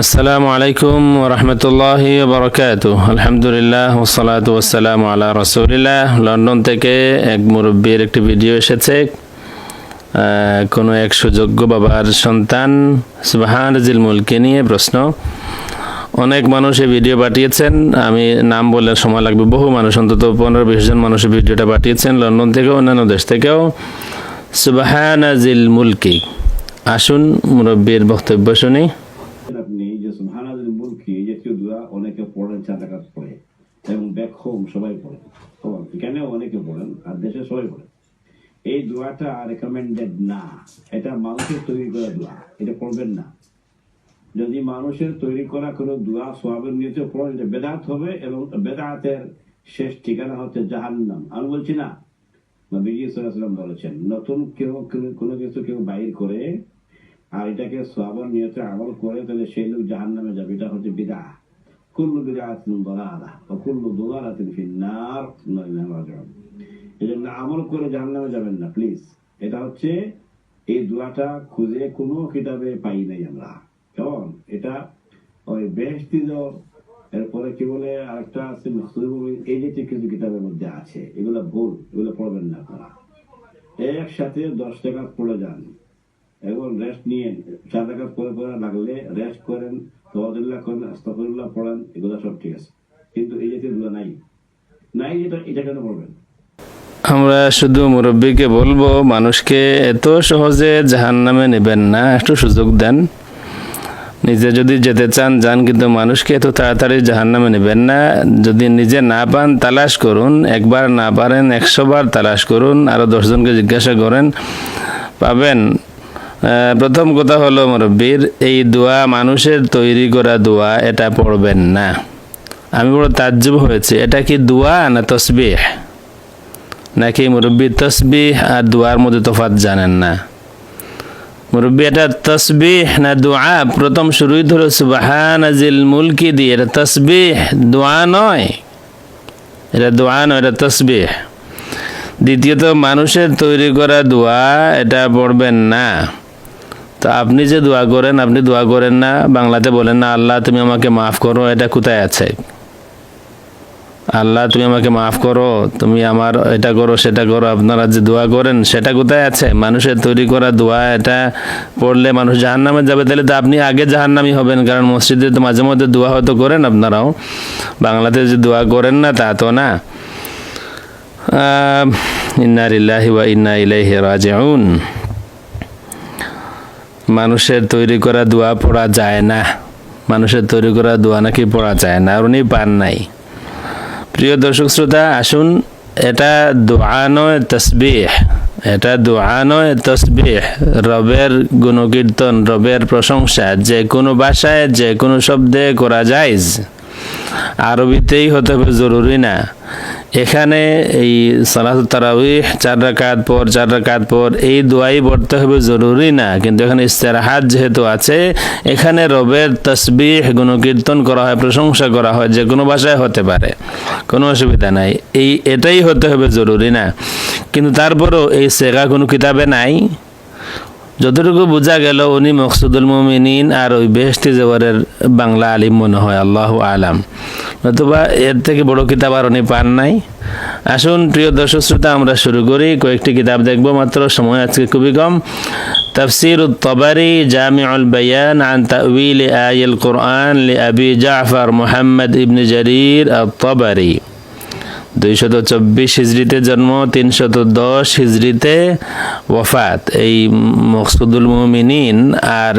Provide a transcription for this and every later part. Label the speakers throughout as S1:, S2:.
S1: আসসালামু আলাইকুম রহমতুল্লাহ বরকাত আলহামদুলিল্লাহ ওসালাত ওসালাম আলা রসুলিল্লাহ। লন্ডন থেকে এক মুরব্বীর একটি ভিডিও এসেছে। কোনো এক সুযোগ্য বাবার সন্তান, সুবাহান রাজিল মুলকে নিয়ে প্রশ্ন। অনেক মানুষ এই ভিডিও পাঠিয়েছেন। আমি নাম বলে সময় লাগবে। বহু মানুষ, অন্তত পনেরো বিশ জন মানুষ ভিডিওটা পাঠিয়েছেন লন্ডন থেকেও, অন্যান্য দেশ থেকেও। সুবাহান আজিল মুলকি। আসুন মুরব্বীর বক্তব্য শুনি।
S2: সবাই পড়ে। এখানেও অনেকে পড়েন, আর দেশে সবাই পড়ে। এই দোয়াটা রেকমেন্ডেড না। এটা মানুষের তৈরি করা দোয়া, এটা পড়বেন না। যদি মানুষের তৈরি করা কোনো দোয়া সোয়াবের নিয়েছে পড়েন এটা বেদাত হবে এবং বেদাতের শেষ ঠিকানা হচ্ছে জাহান্নাম। আমি বলছি না, নবীজি সাল্লাম বলেছেন, নতুন কেউ কোনো কিছু কেউ বাইর করে আর এটাকে সোয়াবর নিয়তে আমল করে, তাহলে সেই লোক জাহান নামে যাবে। এটা হচ্ছে বিদা কুল্লু বিদাআতিন দালালা ওয়া কুল্লু দালালাতিন ফিন্নার এই জন্য আমল করে জাহান নামে যাবেন না প্লিজ এটা এই দোয়াটা খুঁজে কোনো কিতাবে পাই নাই আমরা। কেমন? এটা ওই বেহস্তি এরপরে কি বলে আরেকটা আছে এই জাতীয় কিছু কিতাবের মধ্যে আছে, এগুলো ভুল, এগুলো পড়বেন না আপনারা। একসাথে দশ টাকা পড়ে যান। রেস্ট নিয়েন টাকা পরে পরে লাগলে রেস্ট করেন করেন পড়েন, এগুলো সব ঠিক আছে। কিন্তু এই জাতীয় নাই। নাই এটা এটা কেন পড়বেন
S1: আমরা শুধু মুরব্বীকে বলব, মানুষকে এত সহজে জাহান নামে নেবেন না, একটু সুযোগ দেন। নিজে যদি যেতে চান, যান, কিন্তু মানুষকে এত তাড়াতাড়ি জাহান নামে নেবেন না। যদি নিজে না পান, তালাশ করুন। একবার না পারেন, একশো বার তালাশ করুন। আরও দশজনকে জিজ্ঞাসা করেন, পাবেন। প্রথম কথা হলো, মুরব্বীর, এই দোয়া মানুষের তৈরি করা দোয়া, এটা পড়বেন না। আমি বড় তাজ্জব হয়েছে। এটা কি দোয়া না তসবিহ? নাকি মুরব্বী তসবিহ আর দোয়ার মধ্যে তফাত জানেন না? মুরব্বী, এটা তসবিহ না দোয়া? প্রথম শুরুই ধরো সুবাহান আজিল মুলকি দিয়ে। এটা তসবিহ, দোয়া নয়। এটা দোয়া নয়, এটা তসবিহ। দ্বিতীয়ত, মানুষের তৈরি করা দোয়া, এটা পড়বেন না। তো আপনি যে দোয়া করেন আপনি দোয়া করেন না বাংলাতে বলেন না আল্লাহ তুমি আমাকে মাফ করো এটা কোথায় আছে? আল্লাহ তুমি আমাকে মাফ করো তুমি আমার এটা করো সেটা করো আপনারা যে দোয়া করেন সেটা কোথায় আছে? মানুষের তৈরি করা দোয়া এটা পড়লে মানুষ জাহান্নামে যাবে তাহলে তো আপনি আগে জাহান জাহান্নামি হবেন কারণ মসজিদে তো মাঝে মধ্যে দোয়া হয়তো করেন আপনারাও। বাংলাতে যে দোয়া করেন না তা তো না। আহ, ইন্না লিল্লাহি ওয়া ইন্না ইলাইহি রাজিউন। মানুষের তৈরি করা দোয়া পড়া যায় না। মানুষের তৈরি করা দোয়া নাকি পড়া যায় না, আর উনি পান নাই। প্রিয় দর্শক শ্রোতা, আসুন, এটা দোয়া নয়, তসবিহ। এটা দোয়া নয়, তসবিহ। রবের গুণকীর্তন, রবের প্রশংসা, যে কোনো ভাষায়, যে কোনো শব্দে করা যায় আরবিতেই হতে হবে জরুরি না। এখানে এই সালাত তারাউইহ চার রাকাত পর, চার রাকাত পর এই দোয়াই পড়তে হবে জরুরি না। কিন্তু এখানে ইস্তেরাহাত যেহেতু আছে, এখানে রবের তসবিহ, গুণকীর্তন করা হয়, প্রশংসা করা হয়, যে কোনো ভাষায় হতে পারে। কোনো অসুবিধা নাই। এই, এটাই হতে হবে জরুরি না। কিন্তু তারপরও এই সেগা কোনো কিতাবে নাই। যতটুকু বোঝা গেল উনি মকসুদুল মুমিনিন আর ওই বেহস্তি জবরের বাংলা আলিম মনে হয় আল্লাহ আলাম নতুবা এর থেকে বড় কিতাব আর উনি পান নাই আসুন প্রিয় দর্শক শ্রোতা আমরা শুরু করি কয়েকটি কিতাব দেখব মাত্র সময় আজকে খুবই কম تفسير الطبري جامع البيان عن تأويل آي القرآن لأبي جعفر محمد ابن جرير الطبري দুইশত চব্বিশ হিজড়িতে জন্ম, তিনশত দশ হিজড়িতে ওফাত এই মকসুদুল মুমিনিন আর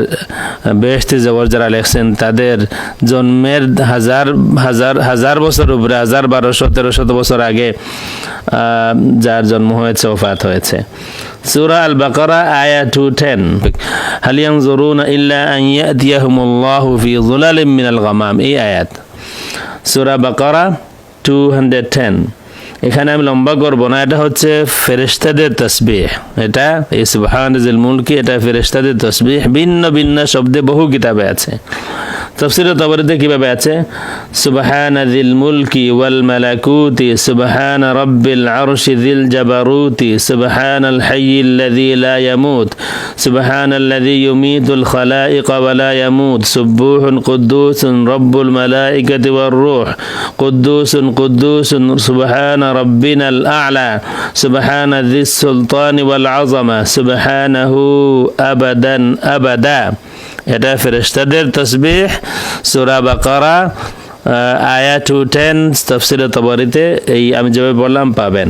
S1: বেহস্তি জবর যারা লেখছেন, তাদের জন্মের হাজার হাজার হাজার বছর উপরে, হাজার বারোশো তেরোশত বছর আগে যার জন্ম হয়েছে ওফাত হয়েছে। সুরা আল বাকরা আয়া টু টেন হালিয়াং জরুন ইল্লা আন ইয়াতিয়াহুমুল্লাহু ফি যুলালিম মিনাল গামাম। এই আয়াত। সুরা বাকরা টু হান্ড্রেড টেন এখানে আমি লম্বা করব না, এটা হচ্ছে ফেরেস্তাদের তসবিহ। এটা এই সুবহান মুলকি, এটা ফেরেস্তাদের তসবিহ। ভিন্ন ভিন্ন শব্দে বহু কিতাবে আছে। তফসির তবরিতে কীভাবে আছে সুবহান দিল মুলকি ওয়াল মালাকুতি সুবহান রব্বিল আরশি দিল জাবারুতি সুবহান আল হাইয়িল্লাযী লা ইয়ামুত সুবহান আল্লাযী ইউমীতুল খালাইক ওয়া লা ইয়ামুত সুবহুন কুদ্দুসুন রব্বুল মালাইকাতি ওয়ার রূহ কুদ্দুসুন কুদ্দুসুন সুবহান রাব্বিনাল আ'লা সুবহান যিস সুলতানি ওয়াল আযমা সুবহানাহু আবাদান আবাদা এটা ফেরেস্তাদের তসবিহ সূরা বাকারা আয়া টু টেন তফসিরে তবরিতে এই আমি যেভাবে বললাম পাবেন।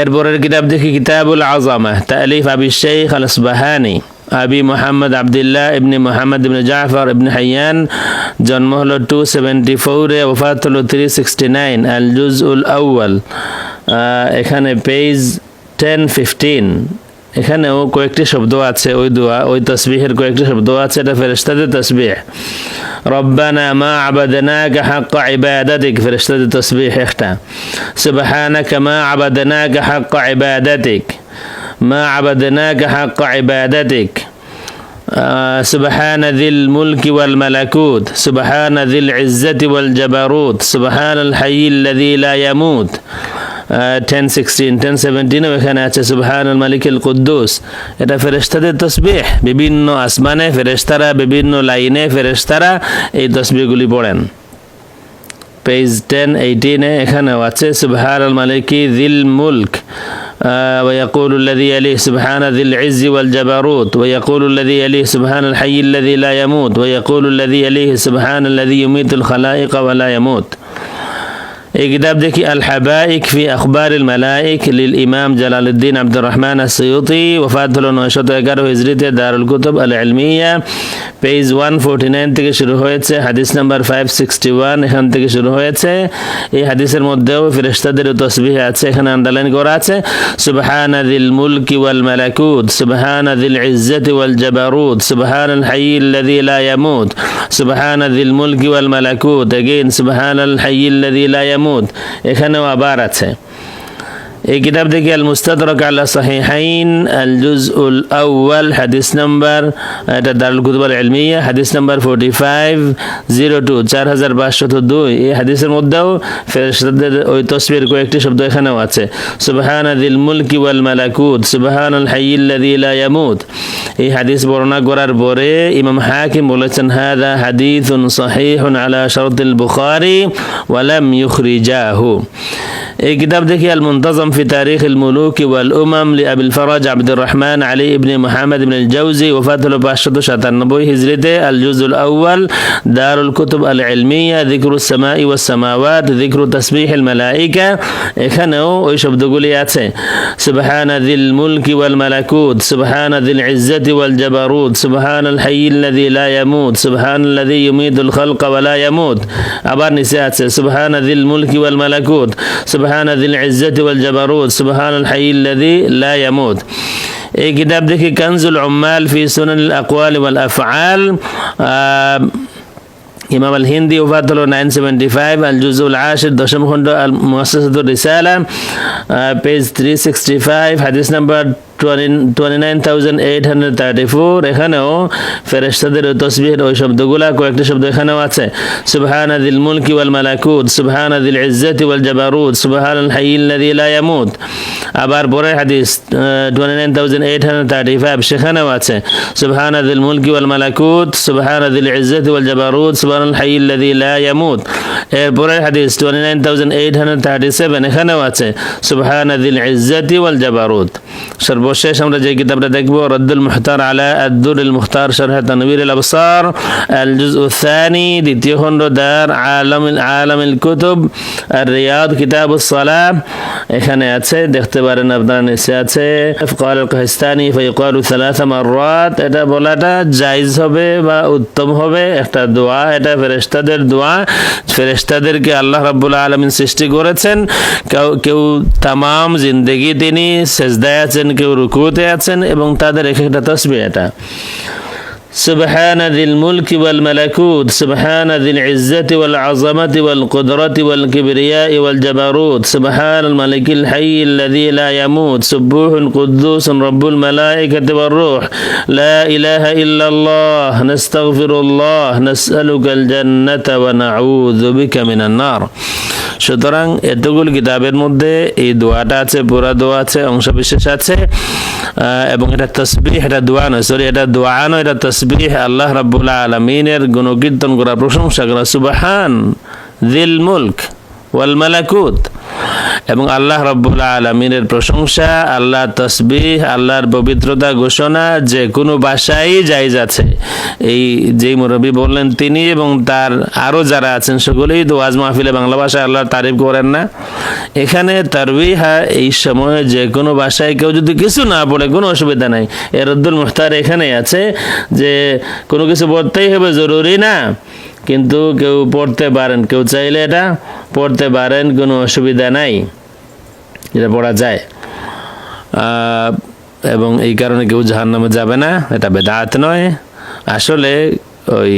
S1: এরপরের কিতাব দেখি, কিতাবুল আজামা তালিফ আবি Sheikh al Asbahani Abi Muhammad Abdullah ibn Muhammad ibn Jafar ibn Hayyan, জন্ম হলো টু সেভেন্টি ফোরে ওফাত হলো থ্রি সিক্সটি নাইন আল জুজ উল আউ্য়াল এখানে পেজ টেন ফিফটিন এখানেও কয়েকটি শব্দ আছে ওই দোয়া ওই তসবিহের কয়েকটি শব্দ আছে এটা ফেরেশতাদের তসবিহ রব্বানা মা আবাদনাকা হাক্কা ইবাদাতিক ফেরেশতাদের তসবিহ একটা সুবহানাকা মা আবাদনাকা হাক্কা ইবাদাতিক মা আবাদনাকা হাক্কা ইবাদাতিক آه، سبحان ذي الملك والملكوت سبحان ذي العزة والجبروت سبحان الحي الذي لا يموت آه، 10 16 10 17 এখানে আছে সুবহান আল মালিকুল কুদ্দুস এটা ফেরেশতাদের তসবিহ বিভিন্ন আসমানে ফেরেশতারা বিভিন্ন লাইনে ফেরেশতারা এই তসবিহগুলি পড়েন পেজ টেন এইটিনে এখানেও আছে সুবহান আল মালিকি দিল মুলক آه، ويقول الذي يليه سبحان ذي العز والجبروت ويقول الذي يليه سبحان الحي الذي لا يموت ويقول الذي يليه سبحان الذي يميت الخلائق ولا يموت এই কিতাব দেখি আল হাবাইক ফি আখবার মালাইক লিল ইমাম জালালউদ্দিন আব্দুর রহমান আসিউতি ওফাত হলো নয়শত এগারো হিজরিতে দারুল কুতুব আল আলমিয়া পেজ ওয়ান ফোরটি নাইন থেকে শুরু হয়েছে হাদিস নাম্বার ফাইভ সিক্সটি ওয়ান এখান থেকে শুরু হয়েছে এই হাদিসের মধ্যেও ফেরেশতাদের তসবিহ আছে এখানে আন্ডারলাইন করা আছে সুবহান দিল মুলকি ওয়াল মালাকুত সুবহান দিল ইজ্জতি ওয়াল জাবারুত সুবহান আল হাই الذي لا يموت سبحان ذي الملك والملكوت again سبحان الحي الذي لا يموت এখানেও আবার আছে। এই কিতাব থেকে আল মুস্তাদরক আল্লাহ সাহিহাইন আল জুজ উল আউ্য়াল, হাদিস নাম্বার, এটা দারুল কুতুব আল হাদিস number forty five zero two চার হাজার পাঁচশত দুই। এই হাদিসের মধ্যেও ফেরেশতাদের ওই তসবির কয়েকটি শব্দ এখানেও আছে। সুবহান দিল মুলকি ওয়াল মালাকুত সুবহান আল ইয়ামুত। এই হাদিস বর্ণনা করার পরে ইমাম হাকিম বলেছেন হাদা হাদিসুন সহিহুন আলা শারতিল বুখারী ওয়া লাম ইউখরিজাহু। এই কিতাব দেখি আল মুনতাজম في تاريخ الملوك والأمم لأبي الفرج عبد الرحمن علي بن محمد بن الجوزي وفاة له باشد شاتنبوي هجرته الجزء الأول دار الكتب العلمية ذكر السماء والسماوات ذكر تسبيح الملائكة এখানেও ওই শব্দগুলি আছে سبحان ذي الملك والملكوت سبحان ذي العزة والجبروت سبحان الحي الذي لا يموت سبحان الذي يميت الخلق ولا يموت আবার নিচে আছে سبحان ذي الملك والملكوت سبحان সুবহান দিল ইজ্জত ওয়াল জবারুদ সুবহান আল হাইল্লাদি লা এই কিতাব দেখি কানজুল উম্মাল ফি সুনান আল আকওয়াল ওয়াল আফআল। ইমাম আল হিন্দি ওফাত হলো নাইন সেভেন্টি ফাইভ, আল জুজুল আশির দশম খণ্ড আল মুহাসাদুর রিসালা। পেজ থ্রি সিক্সটি ফাইভ হাদিস নাম্বার এখানেও ফেরেশতাদের ওই তসবিহের ওই শব্দগুলা কয়েকটি শব্দ এখানেও আছে। সুবহান আদিল মুলকি ওয়াল মালাকুত সুবহান আদিল ইজ্জতি ওয়াল জাবারুত সুবহান আল হাইয়িল্লাযী লা ইয়ামুত। আবার পরে হাদিস twenty nine thousand eight hundred thirty five সেখানেও আছে। সুবহান আদিল মুলকি ওয়াল মালাকুত সুবহান আদিল ইজ্জতি ওয়াল জাবারুত সুবহান আল হাইয়িল্লাযী লা ইয়ামুত। হাদিস এইট হান্ড্রেড থার্টি সেভেন এখানেও আছে। সুবহান আদিল ইজ্জতি ওয়াল জাবারুত। সর্বশেষ আমরা যে কিতাবটা দেখবো রদ্দুল মুখতার আলা আদুর মুখতার শরহ তানবীর আল আবসার আল জুজ উসানি দ্বিতীয় খণ্ড দার আলম আলমিল কুতুব আর রিয়াদ কিতাব সালাম এখানে আছে দেখতে পারেন আপনারা নিচে আছে قال القهستاني فيقال ثلاث مرات এটা বলাটা জায়েজ হবে বা উত্তম হবে একটা দোয়া এটা ফেরেশতাদের দোয়া ফেরেশতাদেরকে আল্লাহ রাব্বুল আলামিন সৃষ্টি করেছেন কেউ কেউ তামাম জিন্দেগি তিনি সেজদায় আছেন কেউ রুকুতে আছেন এবং তাদের এক একটা তসবি এটা। سبحان ذي الملك والملكوت سبحان ذي العزة والعظمة والقدرة والكبرياء والجبروت سبحان الملك الحي الذي لا يموت سبوح قدوس رب الملائكة والروح لا إله إلا الله نستغفر الله نسألك الجنة ونعوذ بك من النار সুতরাং এতগুলো কিতাবের মধ্যে এই দোয়াটা আছে পুরা দোয়া আছে অংশ বিশেষ আছে আহ, এবং এটা তসবিহ এটা দোয়া নয় সরি এটা দোয়া নয় এটা তসবিহ আল্লাহ রাব্বুল আলমিনের গুণকীর্তন করা প্রশংসা করা সুবাহান দিল মুলক। ওয়াল মালাকুত। এবং আল্লাহ রব্বুল আলমিনের প্রশংসা আল্লাহ তসবিহ, আল্লাহর পবিত্রতা ঘোষণা যে কোনো ভাষায় জায়জ আছে এই যেই মুরব্বী বললেন তিনি এবং তার আরও যারা আছেন সকলেই তো ওয়াজ মাহফিলে বাংলা ভাষায় আল্লাহর তারিফ করেন না। এখানে তারবিহা এই সময়ে যে কোনো ভাষায় কেউ যদি কিছু না পড়ে কোনো অসুবিধা নাই। এরদ্দুল মুখতার এখানেই আছে যে কোনো কিছু পড়তেই হবে, জরুরি না। কিন্তু কেউ পড়তে পারেন, কেউ চাইলে এটা পড়তে পারেন, কোনো অসুবিধা নাই। এটা পড়া যায়। এবং এই কারণে কেউ জাহান নামে যাবে না, এটা বেদাত নয়। আসলে ওই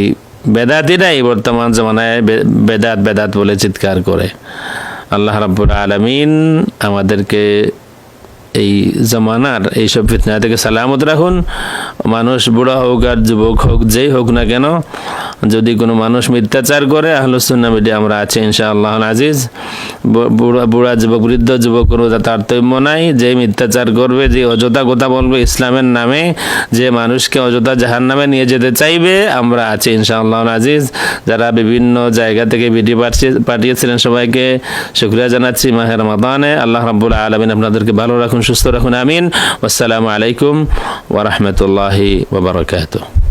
S1: বেদাতিরাই বর্তমান জমানায় বেদাত বেদাত বলে চিৎকার করে। আল্লাহ রাব্বুল আলমিন আমাদেরকে এই জমানার এইসব ফিতনা থেকে সালামত রাখুন। মানুষ বুড়া হোক আর যুবক হোক, যেই হোক না কেন যদি কোনো মানুষ মিথ্যাচার করে আহলুসুন্না মিডিয়া আমরা আছি ইনশাআল্লাহ আজিজ। বুড়া যুবক, বৃদ্ধ যুবক, কোনো তারতম্য নাই, যে মিথ্যাচার করবে, যে অযথা কথা বলবে ইসলামের নামে, যে মানুষকে অযথা জাহান নামে নিয়ে যেতে চাইবে, আমরা আছি ইনশা ইনশাআল্লাহ আজিজ। যারা বিভিন্ন জায়গা থেকে ভিডিও পাঠিয়ে, পাঠিয়েছিলেন সবাইকে শুক্রিয়া জানাচ্ছি মাহের মাদানে আল্লাহ রাব্বুল আলমিন আপনাদেরকে ভালো রাখুন, সুস্থ রাখুন, আমিন। আসসালামু আলাইকুম ওরহমতুল্লাহি ওবরাকাতুহ